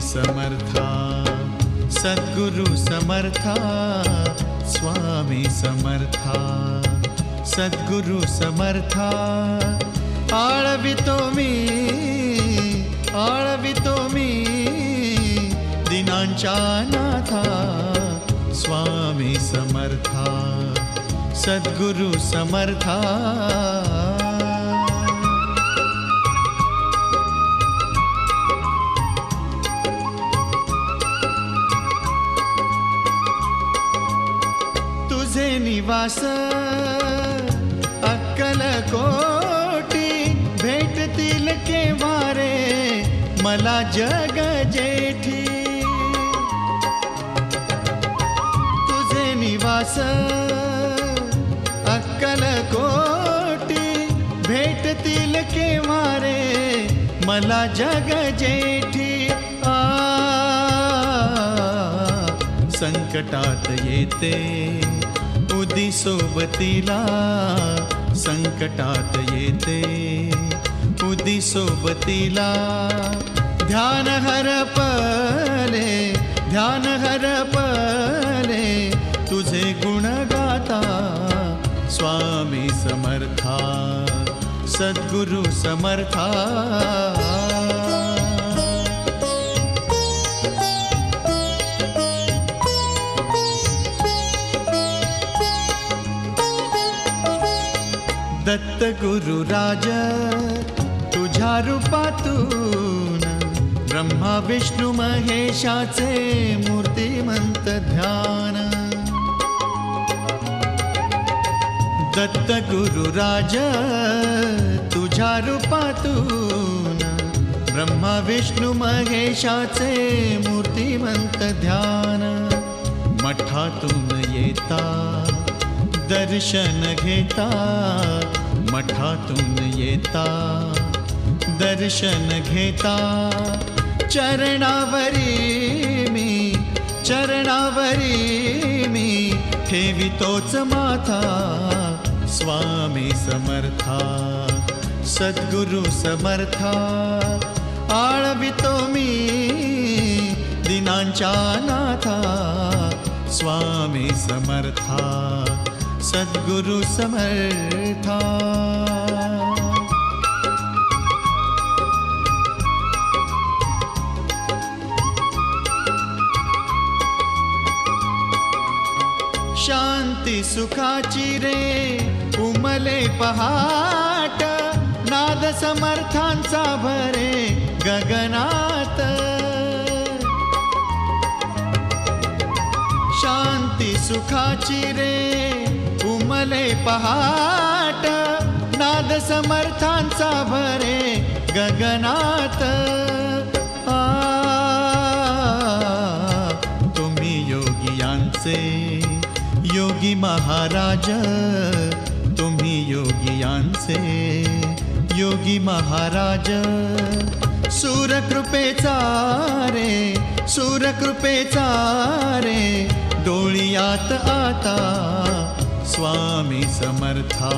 समर्था सद्गुरु समर्था स्वामी समर्था सद्गुरु समर्था। आळवितो मी आळवितो मी दिनांच्या नाथा स्वामी समर्था सद्गुरु समर्था निवास अक्कल कोटी भेटतील केव्हा रे? मला जग जेठी. तुझे निवास अक्कल कोटी भेटतील केव्हा रे? मला जग जेठी. आ संकटात येते. उदी सोबतीला संकटात येते. उदी सोबतीला ध्यान हरपले ध्यान हरपले तुझे गुण गाता स्वामी समर्था सद्गुरु समर्था. दत्त गुरु राज तुझ्या रूपातून ब्रह्मा विष्णू महेशाचे मूर्तिमंत ध्यान. दत्त गुरु राज तुझ्या रूपातून ब्रह्मा विष्णू महेशाचे मूर्तिमंत ध्यान. मठातून येता दर्शन घेता मठातून येता. दर्शन घेता चरणावरी मी चरणावरी मी ठेवितोच माथा स्वामी समर्था सद्गुरु समर्था. आळवितो मी दिनांच्या नाथा स्वामी समर्था. सद्गुरु समर्था। शांती सुखाची रे उमले पहाट। नाद समर्थांचा भरे गगनात। शांती सुखाची रे उमले पहाट नाद समर्थांचा भरे गगनात. आ तुम्ही योगियांचे योगी महाराज तुम्ही योगियांचे योगी महाराज. सूरकृपेचा रे सूरकृपेचा रे डोळियात आता स्वामी समर्था.